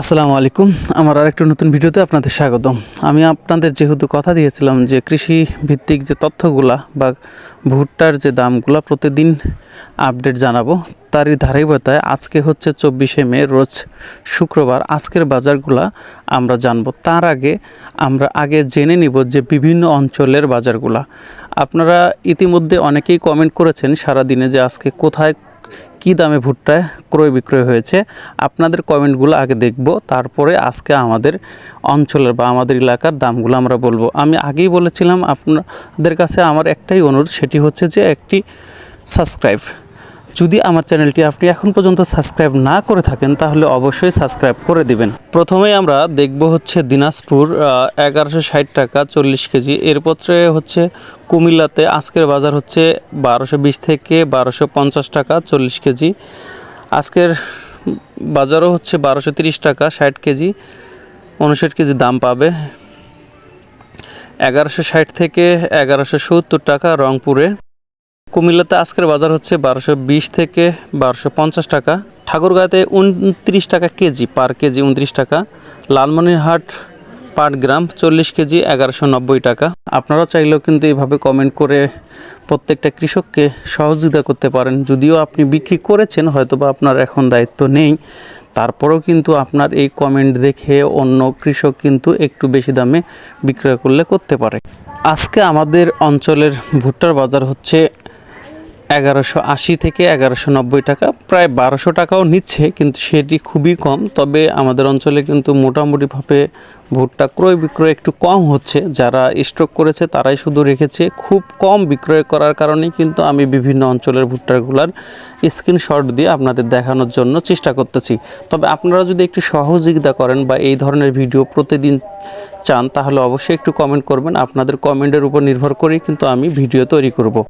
আসসালামু আলাইকুম। আমার আরেকটা নতুন ভিডিওতে আপনাদের স্বাগতম। আমি আপনাদের যেহেতু কথা দিয়েছিলাম যে কৃষি ভিত্তিক যে তথ্যগুলা বা ভুট্টার যে দামগুলা প্রতিদিন আপডেট জানাব, তারই ধারাবাহিকতায় আজকে হচ্ছে চব্বিশে মে, রোজ শুক্রবার আজকের বাজারগুলা আমরা জানব। তার আগে আমরা আগে জেনে নিব যে বিভিন্ন অঞ্চলের বাজারগুলা। আপনারা ইতিমধ্যে অনেকেই কমেন্ট করেছেন সারাদিনে যে আজকে কোথায় কী দামে ভুট্টা ক্রয় বিক্রয় হয়েছে আপনাদের কমেন্টগুলো আগে দেখব, তারপরে আজকে আমাদের অঞ্চলের বা আমাদের এলাকার দামগুলো আমরা বলব। আমি আগেই বলেছিলাম আপনাদের কাছে আমার একটাই অনুরোধ, সেটি হচ্ছে যে একটি সাবস্ক্রাইব। যদি আমার চ্যানেলটি আপনি এখন পর্যন্ত সাবস্ক্রাইব না করে থাকেন, তাহলে অবশ্যই সাবস্ক্রাইব করে দিবেন। প্রথমে আমরা দেখব হচ্ছে দিনাজপুর এগারোশো ষাট টাকা চল্লিশ কেজি। এরপত্রে হচ্ছে কুমিল্লাতে আজকের বাজার হচ্ছে বারোশো বিশ থেকে বারোশো পঞ্চাশ টাকা চল্লিশ কেজি। আজকের বাজারও হচ্ছে বারোশো তিরিশ টাকা ষাট কেজি, উনষাট কেজি দাম পাবে। এগারোশো ষাট থেকে এগারোশো সত্তর টাকা রংপুরে। কুমিল্লাতে আজকের বাজার হচ্ছে বারোশো বিশ থেকে বারোশো পঞ্চাশ টাকা। ঠাকুরগাঁতে উনত্রিশ টাকা কেজি, পার কেজি উনত্রিশ টাকা। লালমনিরহাট পার গ্রাম চল্লিশ কেজি, এগারোশো নব্বই টাকা। আপনারা চাইলেও কিন্তু এইভাবে কমেন্ট করে প্রত্যেকটা কৃষককে সহযোগিতা করতে পারেন। যদিও আপনি বিক্রি করেছেন হয়তো বা আপনার এখন দায়িত্ব নেই। তারপরেও কিন্তু আপনার এই কমেন্ট দেখে অন্য কৃষক কিন্তু একটু বেশি দামে বিক্রয় করলে করতে পারে। আজকে আমাদের অঞ্চলের ভুট্টার বাজার হচ্ছে এগারোশো আশি থেকে এগারোশো নব্বই টাকা, প্রায় বারোশো টাকাও নিচ্ছে, কিন্তু সেটি খুবই কম। তবে আমাদের অঞ্চলে কিন্তু মোটামুটিভাবে ভুট্টা ক্রয় বিক্রয় একটু কম হচ্ছে। যারা স্টক করেছে, তারাই শুধু রেখেছে, খুব কম বিক্রয় করার কারণে কিন্তু আমি বিভিন্ন অঞ্চলের ভুট্টাগুলার স্ক্রিনশট দিয়ে আপনাদের দেখানোর জন্য চেষ্টা করতেছি। তবে আপনারা যদি একটু সহযোগিতা করেন বা এই ধরনের ভিডিও প্রতিদিন চান, তাহলে অবশ্যই একটু কমেন্ট করবেন। আপনাদের কমেন্টের উপর নির্ভর করেই কিন্তু আমি ভিডিও তৈরি করব।